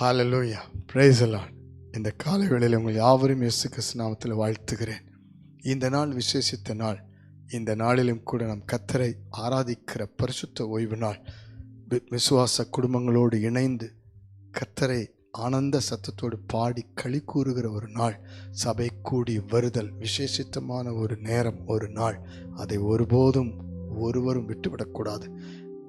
ஹாலலூயா praise the Lord இந்த காலை வேளையில் உங்கள் யாவரும் இயேசு கிருஷ்ணாமத்தில் நாமத்தில் வாழ்த்துகிறேன். இந்த நாள் விசேஷித்த நாள். இந்த நாளிலும் கூட நாம் கத்தரை ஆராதிக்கிற பரிசுத்த ஓய்வு நாள். வி- விசுவாச குடும்பங்களோடு இணைந்து கத்தரை ஆனந்த சத்தத்தோடு பாடி களி கூறுகிற ஒரு நாள். சபை கூடி வருதல் விசேஷித்தமான ஒரு நேரம் ஒரு நாள். அதை ஒருபோதும் ஒருவரும் விட்டுவிடக்கூடாது.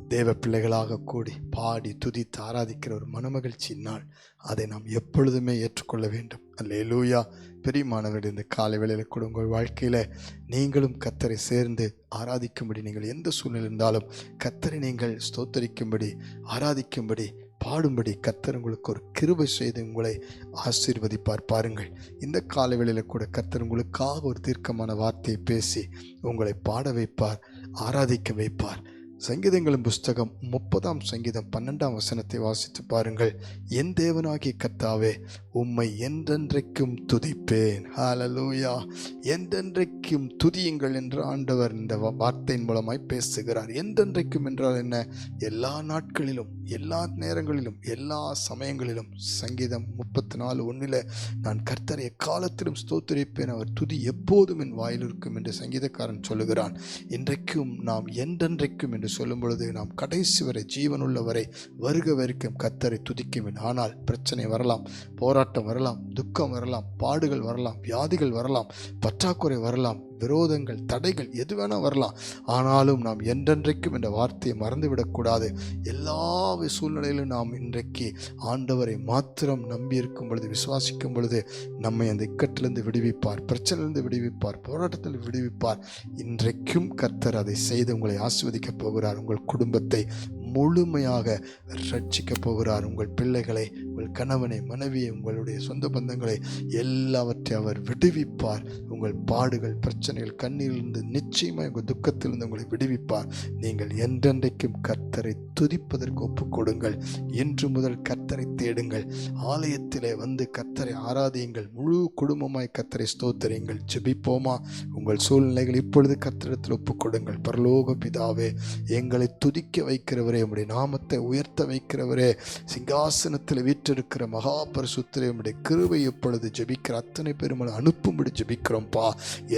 தேவ பிள்ளைகளாக கூடி பாடி துதித்து ஆராதிக்கிற ஒரு மனமகிழ்ச்சி நாள். அதை நாம் எப்பொழுதுமே ஏற்றுக்கொள்ள வேண்டும். அல்லேலூயா. பெரியமானவர்கள் இந்த காலை வேளையில் கூட உங்கள் வாழ்க்கையில் நீங்களும் கத்தரை சேர்ந்து ஆராதிக்கும்படி நீங்கள் எந்த சூழ்நிலை இருந்தாலும் கத்தரை நீங்கள் ஸ்தோத்தரிக்கும்படி ஆராதிக்கும்படி பாடும்படி கத்தர் உங்களுக்கு ஒரு கிருபை செய்து உங்களை ஆசீர்வதிப்பார் பாருங்கள். இந்த காலை வேளையில் கூட கத்தர் உங்களுக்காக ஒரு தீர்க்கமான வார்த்தையை பேசி உங்களை பாட வைப்பார் ஆராதிக்க வைப்பார். சங்கீதங்களின் புஸ்தகம் முப்பதாம் சங்கீதம் பன்னெண்டாம் வசனத்தை வாசித்து பாருங்கள். என் தேவனாகிய கர்த்தாவே உம்மை என்றென்றைக்கும் துதிப்பேன். ஹாலலூயா என்றென்றைக்கும் துதியுங்கள் என்று ஆண்டவர் இந்த வார்த்தையின் மூலமாய் பேசுகிறார். என்றென்றைக்கும் என்றால் என்ன? எல்லா நாட்களிலும் எல்லா நேரங்களிலும் எல்லா சமயங்களிலும். சங்கீதம் முப்பத்தி நாலு ஒன்றில் நான் கர்த்தரை எக்காலத்திலும் ஸ்தோத்திரிப்பேன். அவர் துதி எப்போதும் என் வாயில் இருக்கும் என்று சங்கீதக்காரன் சொல்லுகிறான். இன்றைக்கும் நாம் என்றென்றைக்கும் என்று சொல்லும் பொழுது நாம் கடைசி வரை ஜீவனுள்ள வரை வருக வரைக்கும் கத்தரை துதிக்குவேன் ஆனால் பிரச்சனை வரலாம் போராட்டம் வரலாம் துக்கம் வரலாம் பாடுகள் வரலாம் வியாதிகள் வரலாம் பற்றாக்குறை வரலாம். விரோதங்கள் தடைகள் எது வேணால் வரலாம். ஆனாலும் நாம் என்றென்றைக்கும் என்ற வார்த்தையை மறந்துவிடக்கூடாது. எல்லா சூழ்நிலையிலும் நாம் இன்றைக்கு ஆண்டவரை மாத்திரம் நம்பி இருக்கும் பொழுது விசுவாசிக்கும் பொழுது நம்மை அந்த இக்கட்டிலிருந்து விடுவிப்பார் பிரச்சனையிலிருந்து விடுவிப்பார் போராட்டத்தில் விடுவிப்பார். இன்றைக்கும் கர்த்தர் அதை செய்து உங்களை ஆஸ்வதிக்கப் போகிறார். உங்கள் குடும்பத்தை முழுமையாக ரட்சிக்கப் போகிறார். உங்கள் பிள்ளைகளை உங்கள் கணவனை மனைவியை உங்களுடைய சொந்த பந்தங்களை எல்லாவற்றையும் அவர் விடுவிப்பார். உங்கள் பாடுகள் பிரச்சனைகள் கண்ணிலிருந்து நிச்சயமாக உங்கள் துக்கத்திலிருந்து உங்களை விடுவிப்பார். நீங்கள் என்றென்றைக்கும் கர்த்தரை துதிப்பதற்கு ஒப்புக் கொடுங்கள் இன்று முதல் கர்த்தரை தேடுங்கள். ஆலயத்திலே வந்து கர்த்தரை ஆராதியுங்கள். முழு குடும்பமாய் கர்த்தரை ஸ்தோத்தரியுங்கள். ஜெபிப்போமா? உங்கள் சூழ்நிலைகள் இப்பொழுது கர்த்தரிடத்தில் ஒப்புக்கொடுங்கள். பரலோக பிதாவே எங்களை துதிக்க வைக்கிறவரே உம்முடைய நாமத்தை உயர்த்த வைக்கிறவரே சிங்காசனத்தில் வீற்றிருக்கிற மகா பரிசுத்தரே உம்முடைய கிருபை இப்பொழுது ஜெபிக்கிற அத்தனை பெருமளை அனுப்பும்படி ஜபிக்கிறோம்ப்பா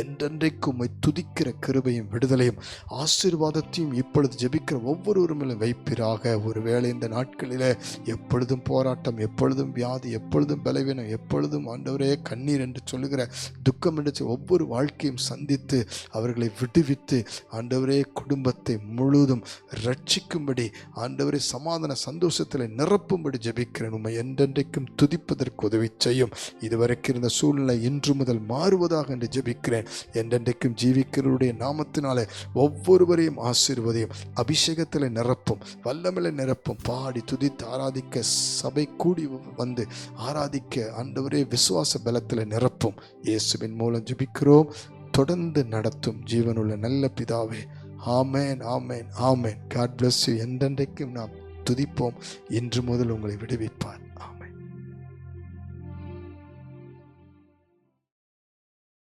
என்றென்றைக்கு உம்மை துதிக்கிற கிருபையும் விடுதலையும் ஆசீர்வாதத்தையும் இப்பொழுது ஜெபிக்கிற ஒவ்வொருவரும் மேலும் வைப்பிறாக ஒருவேளை இந்த நாட்களில் எப்பொழுதும் போராட்டம் எப்பொழுதும் வியாதி எப்பொழுதும் பலவீனம் எப்பொழுதும் ஆண்டவரே கண்ணீர் என்று சொல்லுகிற துக்கம் என்று ஒவ்வொரு வாழ்க்கையும் சந்தித்து அவர்களை விடுவித்து ஆண்டவரே குடும்பத்தை முழுவதும் ரட்சிக்கும்படி ஆண்டவரே சமாதான சந்தோஷத்தில் நிரப்பும்படி ஜெபிக்கிறேன். உண்மை என்றென்றைக்கும் துதிப்பதற்கு உதவி செய்யும். இதுவரைக்கும் இருந்த சூழ்நிலை இன்று முதல் மாறுவதாக என்று ஜெபிக்கிறேன். என்றென்றைக்கும் ஜீவிக்கிறவருடைய நாமத்தினாலே ஒவ்வொருவரையும் ஆசீர்வதையும். அபிஷேகத்தில் நிரப்பும். வல்லமலை நிரப்பும். பாடி துதித்து ஆராதிக்க சபை கூடி வந்து ஆராதிக்க ஆண்டவரே விசுவாச பலத்தில் நிரப்பும். இயேசுவின் மூலம் ஜபிக்கிறோம். தொடர்ந்து நடத்தும். ஜீவனுள்ள நல்ல பிதாவே ஆமேன் ஆமேன் ஆமேன். காட் பிளஸ் யூ என்றென்றைக்கும் நாம் துதிப்போம். இன்று முதல் உங்களை விடுவிப்பார்.